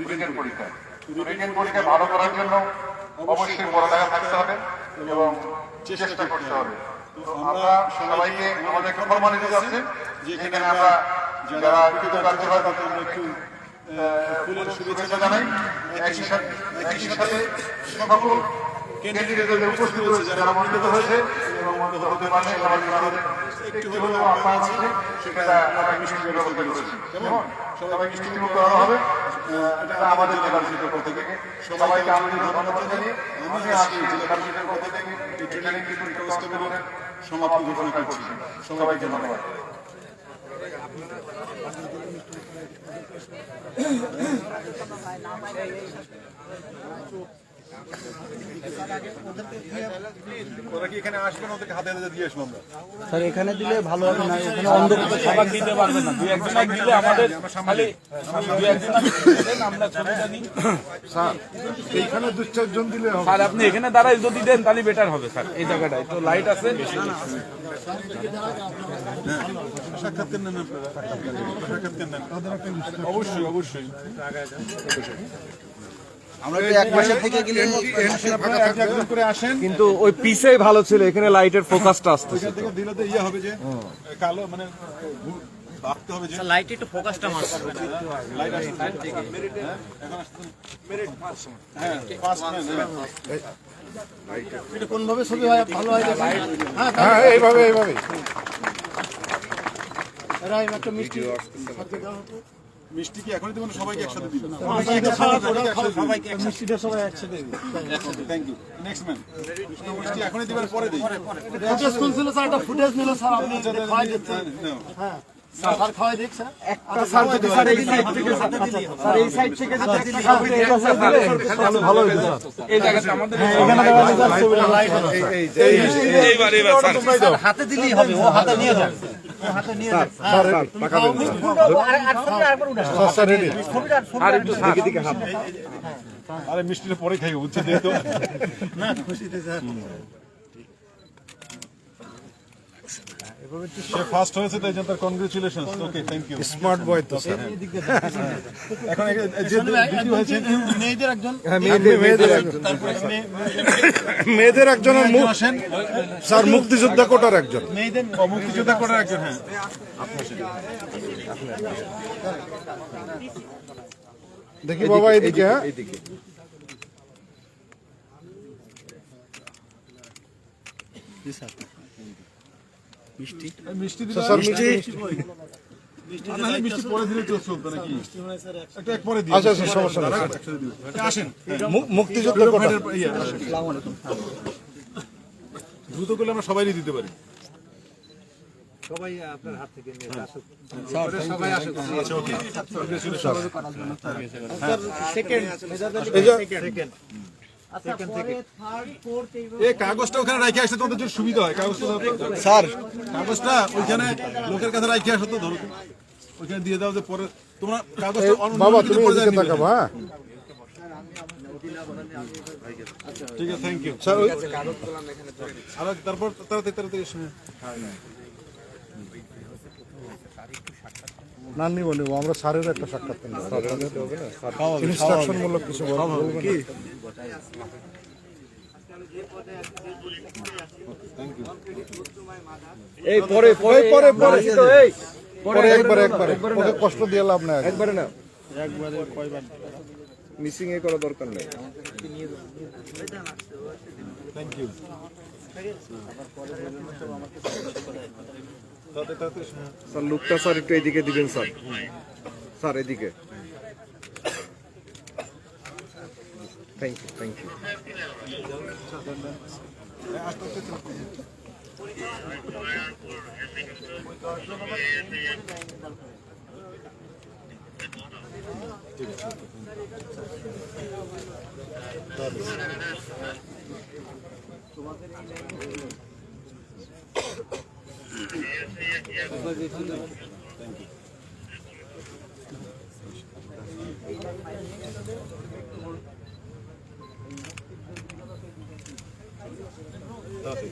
Written পরীক্ষা। Written পরীক্ষা ভালো করার জন্য অবশ্যই পড়ালেখা থাকতে হবে এবং চেষ্টা করতে হবে। আমরা সবাইকে আমাদের একটা ফরমালিটি আছে যেখানে আমরা যারা কৃতকার্য হয় তাদের আমরা একটু ফুলের শুভেচ্ছা জানাই। একই সাথে একই সাথে সকল ক্যান্ডিডেটদের উপস্থিত রয়েছে যারা মনোনীত হয়েছে। মনোনীত হতে আমাদের একটু হলেও আশা আছে সেটা আমরা মিষ্টির ব্যবস্থা করেছি কেমন সবাই মিষ্টি মুখ করা হবে এটা আমাদের জেলা পরিষদের পক্ষ থেকে সবাইকে আমি ধন্যবাদ জানিয়ে আমি আজকে জেলা পক্ষ থেকে এই ট্রেনিং রিক্রুট কনস্টেবলের সমাপ্তি ঘোষণা সবাইকে ধন্যবাদ স্যার এখানে দিলে ভালো হবে না এখানে অন্ধকার দিতে পারবে না। দুই একজন দিলে আমাদের খালি দুই একজন আমরা ছবিটা নিই। এইখানে দু চারজন দিলে হবে। স্যার আপনি এখানে দাঁড়াই যদি দেন তাহলে বেটার হবে স্যার এই জায়গাটায়। তো লাইট আছে? অবশ্যই অবশ্যই। আমরা তো এক মাসের থেকে গেলে আপনারা এক একজন করে আসেন। কিন্তু ওই পিসেই ভালো ছিল এখানে লাইটের ফোকাসটা আসতে ওইখান দিলে তো। ইয়ে হবে যে কালো মানে ভাবতে হবে যে লাইট একটু ফোকাসটা মারতে হবে না? লাইট আসছে। হ্যাঁ, এখন আসছে। হ্যাঁ ফার্স্ট এটা কোন ভাবে ছবি হয়? ভালো হয় হ্যাঁ হ্যাঁ এইভাবে এইভাবে একটা মিষ্টি মিষ্টি কি এখনই দেবেন? সবাইকে একসাথে দিবেন মিষ্টিটা সবাই একসাথে থ্যাংক ইউ নেক্সট ম্যান মিষ্টি এখনই দিবেন পরে দিই ফুটেজ তুলছিল স্যার একটা ফুটেজ নিল স্যার আপনি খাওয়াই দিচ্ছেন। হ্যাঁ। স্যার খাওয়াই দিক স্যার একটা স্যার যদি স্যার এই সাইড থেকে স্যার এই সাইড থেকে ভালো হয়েছে এই জায়গাটা আমাদের এখানে দেওয়া আছে। স্যার ছবিটা লাইট এইবার এবার স্যার। হাতে দিলেই হবে ও হাতে নিয়ে যাবে। আরে মিষ্টিটা পরে খাইব বুঝছেন যেহেতু। সে ফার্স্ট হয়েছে তাই জন্য তার congratulation okay thank you smart boy তো এখন এ- যে দ্বিতীয় হয়েছে মেয়েদের একজন মেয়েদের মেয়েদের একজন। মেয়েদের একজনের মুখ আসেন। স্যার মুক্তিযোদ্ধা কোটার একজন। মেয়েদের মুক্তিযোদ্ধা করার একজন হ্যাঁ। দেখি বাবা এদিকে হ্যাঁ। মিষ্টি দিলে স্যার। মিষ্টি? মিষ্টি পরে দিলে তো চলতো নাকি? একটা এক পরে দিই আচ্ছা আচ্ছা সমস্যা নেই স্যার। একসাথে দিও আসেন। মু- মুক্তিযোদ্ধা কোটা পারি এই কাগজটা ওখানে রাখে আসলে তোমাদের জন্য সুবিধা হয় কাগজটা স্যার। কাগজটা ওইখানে লোকের কাছে রাখে আসো তো ধরো। ওইখানে দিয়ে দাও যে পরে তোমরা কাগজটা বাবা তুমি পরে তাকাবো হ্যাঁ? ঠিক আছে থ্যাংক ইউ স্যার আর তারপর তাড়াতাড়ি তাড়াতাড়ি এসো। না নিব নিব আমরা স্যারের একটা সাক্ষাৎকার নেব ইনস্ট্রাকশন মূলক কিছু বল- কি? এই পরে পরে পরে পরে। এই। পরে একবারে একবারে। ওকে কষ্ট দিয়ে লাভ নাই। একবারে না। একবারে কয়বার? মিসিং এ করা দরকার নেই। Thank you. স্যার লুকটা স্যার একটু এদিকে দিবেন স্যার। স্যার এদিকে। থ্যাংক ইউ থ্যাংক ইউ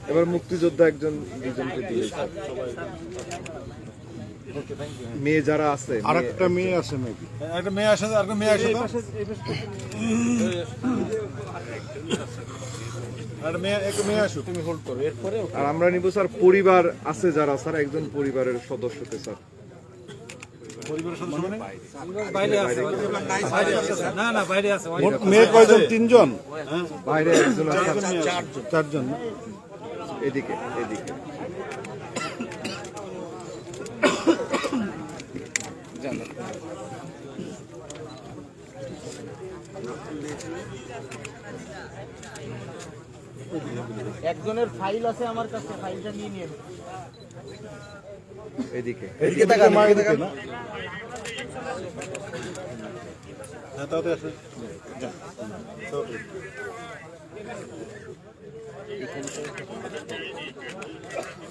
এবার মুক্তিযোদ্ধা একজন দুজনকে দিয়ে মেয়ে যারা আছে আর একটা মেয়ে আছে মেবি একটা মেয়ে আসে একটা মেয়ে আসে তো মেয়ে মেয়ে আসুক। তুমি হোল্ড করো এরপরে আর আমরা নিব স্যার পরিবার আছে যারা স্যার একজন পরিবারের সদস্যতে স্যার। পরিবারের সদস্য মানে? না না বাইরে আছে মোট মেয়ে কয়জন? তিনজন? বাইরে একজন আছে চারজন না? এদিকে এদিকে। একজনের ফাইল আছে আমার কাছে ফাইলটা নিয়ে নিয়ে এদিকে। এদিকে তাকান, এদিকে তাকান। হ্যাঁ তাতে আসে।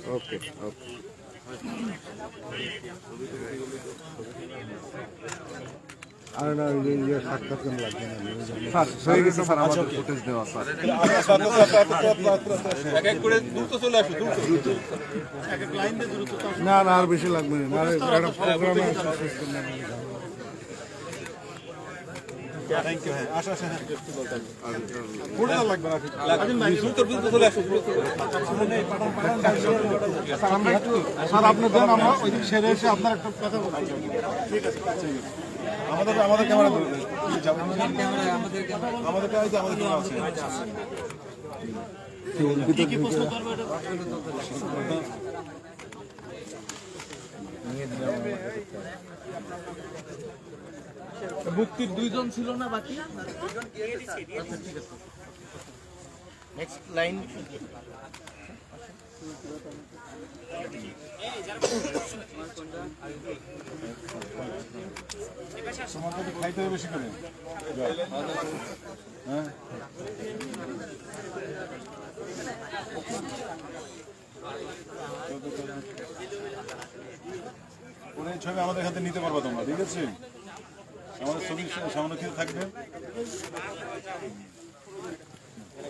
ওকে ওকে আর না ইয়ে সাক্ষাৎ কেন লাগবে না স্যার হয়ে গেছে স্যার আমাদের ফুটেজ দেওয়া স্যার। এক এক করে দ্রুত চলে আসো দ্রুত। না না আর বেশি লাগবে না। আর একটা প্রোগ্রামে থ্যাংক ইউ হ্যাঁ আসো আসো হ্যাঁ। পুরো লাগবে না দ্রুত দ্রুত চলে আসো দ্রুত স্যার আপনি দেন আমরা ওই দিক সেরে এসে আপনার একটা কথা বলছি। আমাদের আমাদের ক্যামেরা। আমাদের কাছে আমাদের ক্যামেরা আছে। মুক্তির দুইজন ছিল না বাকি? নেক্সট লাইন তোমাকে খাইতে হবে বেশি করে হ্যাঁ ওরে ছবি আমাদের হাতে নিতে পারবা তোমরা, ঠিক আছে? আমাদের ছবি সামনে কিছু থাকবে।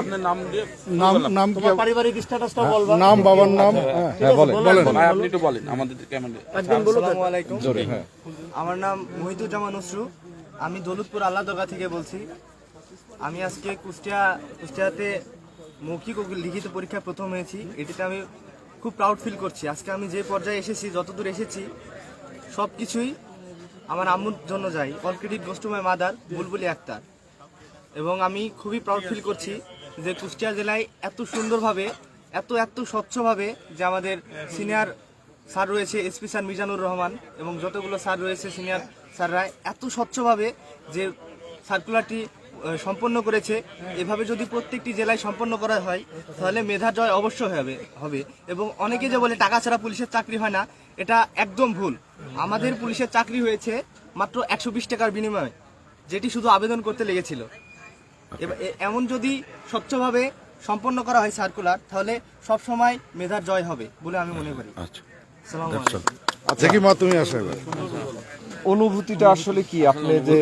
আপনার নাম দিয়ে নাম নাম কি? পারিবারিক স্ট্যাটাসটা বলবা। নাম বাবার নাম? হ্যাঁ বলেন বলেন। ভাই আপনি একটু বলেন আমাদের কেমন আসসালামু আলাইকুম। হ্যাঁ। আমার নাম মহিদুজ্জামান নসরু। আমি দৌলতপুর আল্লাহ দরগা থেকে বলছি। আমি আজকে কুষ্টিয়া কুষ্টিয়াতে মৌখিক ও লিখিত পরীক্ষা প্রথম হয়েছি। এটিতে আমি খুব প্রাউড ফিল করছি। আজকে আমি যে পর্যায়ে এসেছি যতদূর এসেছি সব কিছুই আমার আম্মুর জন্য যাই। অল ক্রেডিট মাই মাদার বুলবুলি আক্তার এবং আমি খুবই প্রাউড ফিল করছি যে কুষ্টিয়া জেলায় এত সুন্দরভাবে, এত এত স্বচ্ছভাবে যে আমাদের সিনিয়র স্যার রয়েছে এসপি স্যার মিজানুর রহমান এবং যতগুলো স্যার রয়েছে সিনিয়র স্যাররা এত স্বচ্ছভাবে যে সার্কুলারটি সম্পন্ন করেছে। এভাবে যদি প্রত্যেকটি জেলায় সম্পন্ন করা হয়, তাহলে মেধা জয় অবশ্যই হবে হবে। এবং অনেকে যে বলে টাকা ছাড়া পুলিশের চাকরি হয় না, এটা একদম ভুল। আমাদের পুলিশের চাকরি হয়েছে মাত্র একশো বিশ টাকার বিনিময়ে, যেটি শুধু আবেদন করতে লেগেছিল। এমন যদি স্বচ্ছভাবে সম্পন্ন করা হয় সার্কুলার তাহলে সব সময় মেধার জয় হবে বলে আমি মনে করি। আচ্ছা। কি মা তুমি আসো অনুভূতিটা আসলে কি? আপনি যে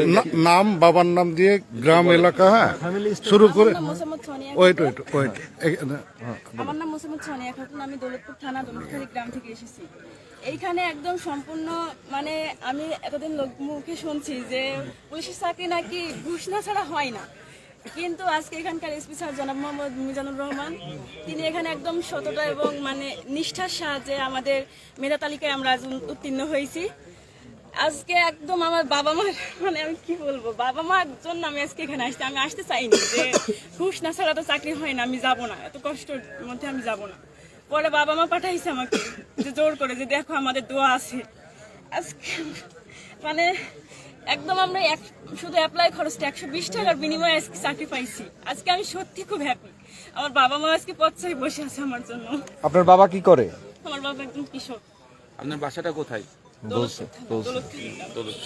নাম বাবার নাম দিয়ে গ্রাম এলাকা হ্যাঁ? শুরু করে ওয়েট ওয়েট ওয়েট আমার নাম মোসাম্মদ সোনিয়া খাতুন। আমি দৌলতপুর থানা দৌলতখালী গ্রাম থেকে এসেছি। এইখানে একদম সম্পূর্ণ মানে আমি এতদিন লোক মুখে শুনছি যে পুলিশের চাকরি নাকি ঘুষ না ছাড়া হয় না? কিন্তু আজকে এখানকার এসপি স্যার জনাব মোহাম্মদ মিজানুর রহমান, তিনি এখানে একদম সততা এবং মানে নিষ্ঠার সাহায্যে আমাদের মেধা তালিকায় আমরা আজ উত্তীর্ণ হয়েছি। আজকে একদম আমার বাবা মার মানে আমি কি বলব, বাবা মার জন্য আমি আজকে এখানে আসতে আমি আসতে চাইনি যে ঘুষ না ছাড়া তো চাকরি হয় না, আমি যাব না, এত কষ্টের মধ্যে আমি যাব না। পরে বাবা মা পাঠাইছে আমাকে যে জোর করে যে দেখো আমাদের দোয়া আছে। আজকে মানে একদম আমরা এক শুধু অ্যাপ্লাই খরচটা একশো বিশ টাকার বিনিময়ে আজকে চাকরি পাইছি। আজকে আমি সত্যি খুব হ্যাপি আমার বাবা মা আজকে পথচাই বসে আছে আমার জন্য। আপনার বাবা কি করে? আমার বাবা একদম কৃষক। আপনার বাসাটা কোথায়?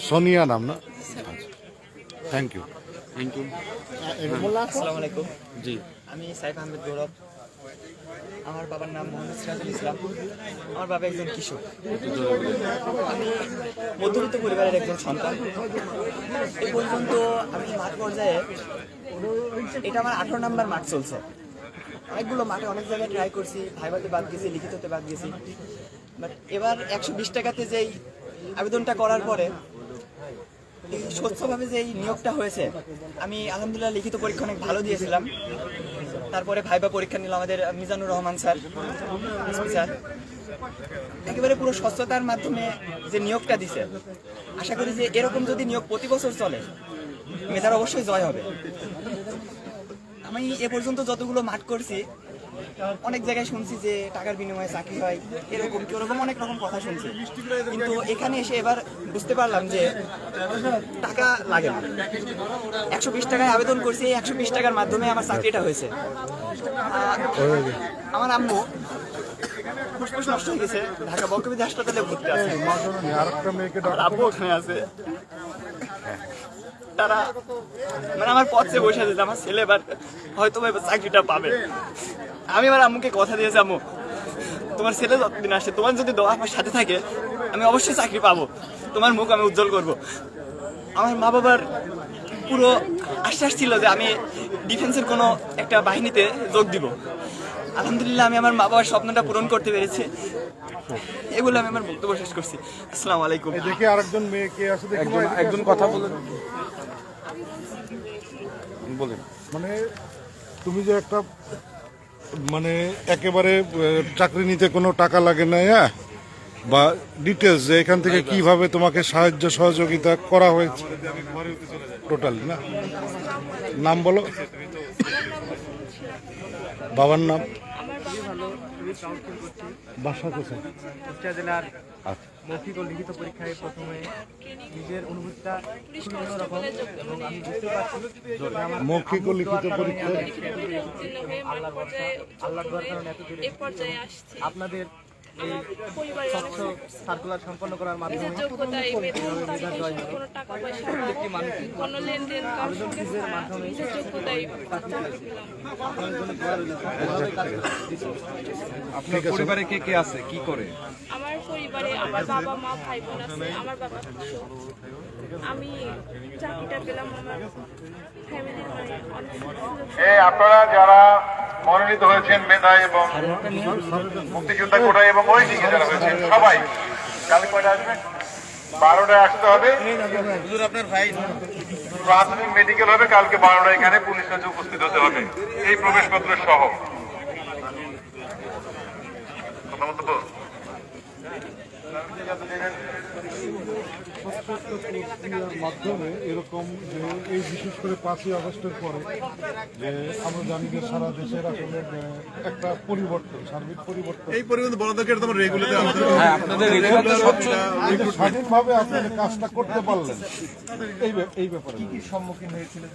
সোনিয়া নাম না? থ্যাংক ইউ আসসালামু আলাইকুম। জি। আমি সাইফ আহমেদ গৌরব। আমার বাবার নাম মোহাম্মদ সিরাজুল ইসলাম। আমার বাবা একজন কৃষক। আমি মধ্যবিত্ত পরিবারের একজন সন্তান। এই পর্যন্ত আমি মাঠ পর্যায়ে এটা আমার আঠারো নাম্বার মাঠ চলছে। অনেকগুলো মাঠে অনেক জায়গায় ট্রাই করছি, ভাইবাতে বাদ গেছি, লিখিততে বাদ গেছি। বাট এবার একশো বিশ টাকাতে যেই আবেদনটা করার পরে স্বচ্ছভাবে যে এই নিয়োগটা হয়েছে, আমি আলহামদুলিল্লাহ লিখিত পরীক্ষা অনেক ভালো দিয়েছিলাম। তারপরে ভাইবা পরীক্ষা নিল আমাদের মিজানুর রহমান স্যার। স্যার, একেবারে পুরো স্বচ্ছতার মাধ্যমে যে নিয়োগটা দিছে, আশা করি যে এরকম যদি নিয়োগ প্রতি বছর চলে, মেধার অবশ্যই জয় হবে। আমি এ পর্যন্ত যতগুলো মাঠ করছি অনেক জায়গায় শুনছি যে টাকার বিনিময়ে চাকরি হয়, এরকম কি ওরকম অনেক রকম কথা শুনছি। কিন্তু এখানে এসে এবার বুঝতে পারলাম যে টাকা লাগে না। একশো বিশ টাকায় আবেদন করছি, এই একশো বিশ টাকার মাধ্যমে আমার চাকরিটা হয়েছে। আমার আম্মু ফুসফুস নষ্ট হয়ে গেছে, ঢাকা বকবিদ হাসপাতালে ভর্তি আছে। আব্বু ওখানে আছে। তারা মানে আমার পথে বসে আছে আমার ছেলে এবার হয়তো চাকরিটা পাবে। আমি আমার আম্মুকে কথা দিয়েছি আম্মু তোমার ছেলে যতদিন আসে তোমার যদি দোয়া আমার সাথে থাকে আমি অবশ্যই চাকরি পাবো। তোমার মুখ আমি উজ্জ্বল করব। আমার মা বাবার পুরো আশ্বাস ছিল যে আমি ডিফেন্সের কোনো একটা বাহিনীতে যোগ দিব। আলহামদুলিল্লাহ আমি আমার মা বাবার স্বপ্নটা পূরণ করতে পেরেছি। এগুলো আমি আমার বক্তব্য শেষ করছি। আসসালামু আলাইকুম। দেখি আরেকজন মেয়েকে আছে দেখি একজন একজন কথা বলেন। বলেন। মানে তুমি যে একটা মানে একেবারে চাকরি নিতে কোনো টাকা লাগে না হ্যাঁ? বা ডিটেলস যে এখান থেকে কীভাবে তোমাকে সাহায্য সহযোগিতা করা হয়েছে। টোটালি না? নাম বলো। বাবার নাম? বাসা কোথায়? কুষ্টিয়া জেলার মৌখিক ও লিখিত পরীক্ষায় প্রথমে নিজের অনুভূতিটা খুবই অন্যরকম এবং আমি বুঝতে পারছি আমার মৌখিক ও লিখিত পরীক্ষা আল্লাহর আল্লাহ আল্লাহর দোয়ার কারণে এত দূরে এই পর্যায়ে আসছি। আপনাদের এই স্বচ্ছ সার্কুলার সম্পন্ন করার মাধ্যমে আপনার পরিবারে কে কে আছে? কি করে? আমার পরিবারে আমার বাবা মা ভাই বোন আছে আমার বাবা আমি চাকরিটা পেলাম আমার ফ্যামিলির মানে অনেক এই আপনারা যারা মনোনীত হয়েছেন মেধা এবং মুক্তিযোদ্ধা কোটায় এবং ওই দিকে যারা হয়েছেন, সবাই। কাল কয়টা আসবেন বারোটায় আসতে হবে। প্রাথমিক মেডিকেল হবে, কালকে বারোটা এখানে পুলিশ কাছে উপস্থিত হতে হবে। এই প্রবেশপত্র সহ। কথা? প্রক্রিয়ার মাধ্যমে এরকম যে এই বিশেষ করে পাঁচই আগস্টের পরে যে আমরা জানি যে সারা দেশের আসলে একটা পরিবর্তন সার্বিক পরিবর্তন। এই পরিবর্তন বড়দেরকে তোমার হ্যাঁ আপনাদের রেগুলার স্বচ্ছ স্বাধীনভাবে আপনারা কাজটা করতে পারলেন এই এই ব্যাপারে। কি কি সম্মুখীন হয়েছিলেন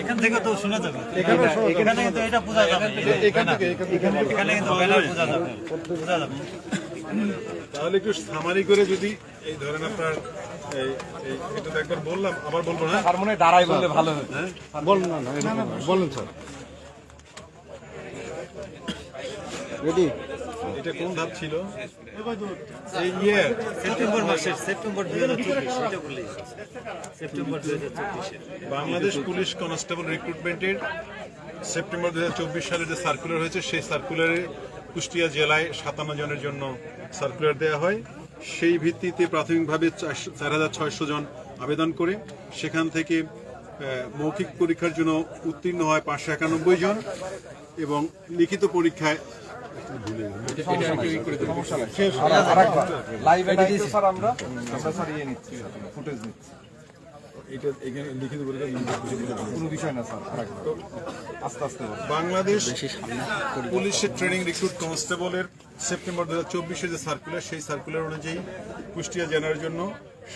এখান থেকে তো শোনা যাবে। এখানে এখানে এটা বোঝা যাবে। এখান থেকে এখান থেকে। এখানে বোঝা যাবে। বোঝা যাবে। তাহলে একটু সামারি করে যদি এই ধরেন আপনার এটা তো একবার বললাম আবার বলব না? তার মনে দাঁড়াই বললে ভালো হতো বলুন না না এরকম না। বলুন স্যার। রেডি এটা কোন ধাপ ছিল? এই সেপ্টেম্বর মাসের সেপ্টেম্বর দুই হাজার চব্বিশ এটা বললেই সেপ্টেম্বর দুই হাজার চব্বিশে বাংলাদেশ পুলিশ কনস্টেবল রিক্রুটমেন্টের সেপ্টেম্বর দুই হাজার চব্বিশ সালে যে সার্কুলার হয়েছে সেই সার্কুলারে কুষ্টিয়া জেলায় সাতান্ন জনের জন্য সার্কুলার দেওয়া হয়। সেই ভিত্তিতে প্রাথমিকভাবে চার হাজার ছয়শো জন আবেদন করে। সেখান থেকে মৌখিক পরীক্ষার জন্য উত্তীর্ণ হয় পাঁচশো একানব্বই জন এবং লিখিত পরীক্ষায় লাইভে দিয়েছি। স্যার আমরা। ইয়ে নিচ্ছি ফুটেজ নিচ্ছি। এটা এখানে লিখিত পরীক্ষা কোনো বিষয় না স্যার আরেকবার আস্তে আস্তে বাংলাদেশ পুলিশের ট্রেনিং রিক্রুট কনস্টেবলের সেপ্টেম্বর দু হাজার চব্বিশে যে সার্কুলার সেই সার্কুলার অনুযায়ী কুষ্টিয়া জেলার জন্য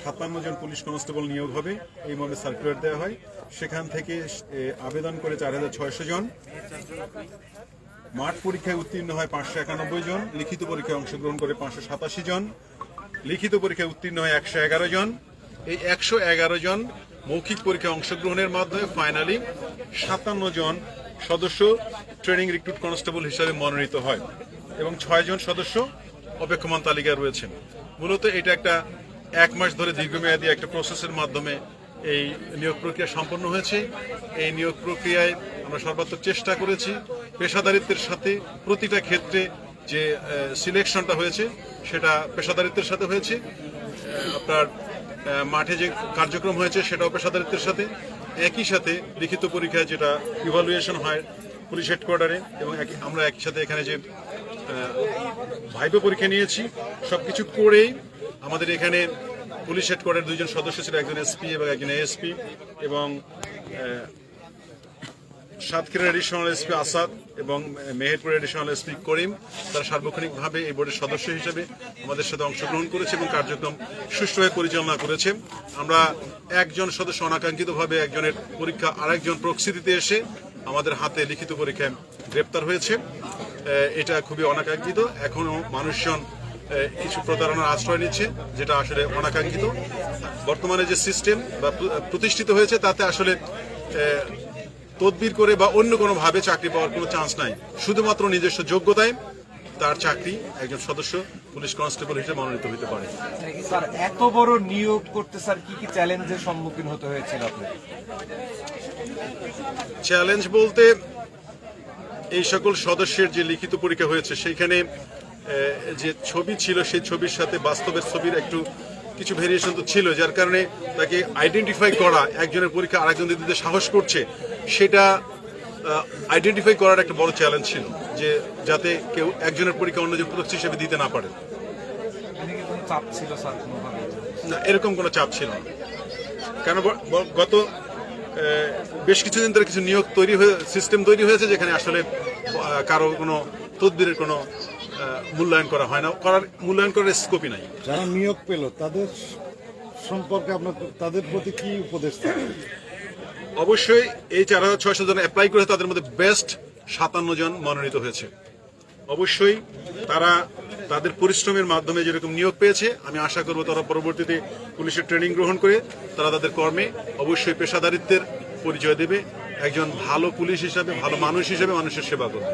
সাতান্ন জন পুলিশ কনস্টেবল নিয়োগ হবে। এই মর্মে সার্কুলার দেওয়া হয়। সেখান থেকে আবেদন করে চার হাজার ছয়শো জন। মাঠ পরীক্ষায় উত্তীর্ণ হয় পাঁচশো একানব্বই জন। লিখিত পরীক্ষায় অংশগ্রহণ করে পাঁচশো সাতাশি জন। লিখিত পরীক্ষায় উত্তীর্ণ হয় একশো এগারো জন। এই একশো এগারো জন মৌখিক পরীক্ষায় অংশগ্রহণের মাধ্যমে ফাইনালি সাতান্ন জন সদস্য ট্রেনিং রিক্রুট কনস্টেবল হিসাবে মনোনীত হয় এবং ছয় জন সদস্য অপেক্ষমান তালিকায় রয়েছেন। মূলত এটা একটা এক মাস ধরে দীর্ঘমেয়াদী একটা প্রসেসের মাধ্যমে এই নিয়োগ প্রক্রিয়া সম্পন্ন হয়েছে। এই নিয়োগ প্রক্রিয়ায় আমরা সর্বাত্মক চেষ্টা করেছি। পেশাদারিত্বের সাথে প্রতিটা ক্ষেত্রে যে সিলেকশনটা হয়েছে, সেটা পেশাদারিত্বের সাথে হয়েছে। আপনার মাঠে যে কার্যক্রম হয়েছে সেটাও পেশাদারিত্বের সাথে, একই সাথে লিখিত পরীক্ষায় যেটা ইভালুয়েশন হয় পুলিশ হেডকোয়ার্টারে এবং আমরা একই সাথে এখানে যে ভাইবে পরীক্ষা নিয়েছি সব কিছু করেই আমাদের এখানে পুলিশ হেডকোয়ার্টার দুজন সদস্য ছিল, একজন এসপি এবং একজন এএসপি এবং সাতক্ষীরা এডিশনাল এসপি আসাদ এবং মেহেরপুর এডিশনাল এসপি করিম, তারা সার্বক্ষণিকভাবে এই বোর্ডের সদস্য হিসেবে আমাদের সাথে অংশগ্রহণ করেছে এবং কার্যক্রম সুষ্ঠুভাবে পরিচালনা করেছে। আমরা একজন সদস্য অনাকাঙ্ক্ষিতভাবে একজনের পরীক্ষা আরেকজন প্রক্সিতে এসে আমাদের হাতে লিখিত পরীক্ষায় গ্রেপ্তার হয়েছে। এটা খুবই অনাকাঙ্ক্ষিত। এখনও মানুষজন কিছু প্রতারণার আশ্রয় নিচ্ছে, যেটা আসলে অনাকাঙ্ক্ষিত। বর্তমানে যে সিস্টেম বা প্রতিষ্ঠিত হয়েছে, তাতে আসলে তদবির করে বা অন্য কোনো ভাবে চাকরি পাওয়ার কোনো চান্স নাই। শুধুমাত্র নিজস্ব যোগ্যতায় তার চাকরি একজন সদস্য পুলিশ কনস্টেবল হিসেবে মনোনীত হতে পারে। স্যার এত বড় নিয়োগ করতে স্যার কি কি চ্যালেঞ্জের সম্মুখীন হতে হয়েছিল আপনার? চ্যালেঞ্জ বলতে এই সকল সদস্যের যে লিখিত পরীক্ষা হয়েছে সেইখানে যে ছবি ছিল সেই ছবির সাথে বাস্তবের ছবির একটু কিছু ভেরিয়েশন তো ছিল যার কারণে তাকে আইডেন্টিফাই করা একজনের পরীক্ষা আরেকজন দিতে সাহস করছে। সেটা আইডেন্টিফাই করার একটা বড় চ্যালেঞ্জ ছিল যে যাতে কেউ একজনের পরীক্ষা অন্যজন প্রত্যক্ষ হিসেবে দিতে না পারে। না এরকম কোনো চাপ ছিল না। কেন গত বেশ কিছুদিন ধরে কিছু নিয়োগ তৈরি হয়ে সিস্টেম তৈরি হয়েছে যেখানে আসলে কারও কোনো তদবিরের কোনো মূল্যায়ন করা হয় না। করার মূল্যায়ন করার স্কোপই নাই। যারা নিয়োগ পেল তাদের সম্পর্কে আপনার তাদের প্রতি কি উপদেশ অবশ্যই এই চার হাজার ছয়শো জন অ্যাপ্লাই করে তাদের মধ্যে বেস্ট সাতান্ন জন মনোনীত হয়েছে। অবশ্যই তারা তাদের পরিশ্রমের মাধ্যমে যেরকম নিয়োগ পেয়েছে, আমি আশা করব তারা পরবর্তীতে পুলিশের ট্রেনিং গ্রহণ করে তারা তাদের কর্মে অবশ্যই পেশাদারিত্বের পরিচয় দেবে। একজন ভালো পুলিশ হিসাবে, ভালো মানুষ হিসাবে মানুষের সেবা করবে।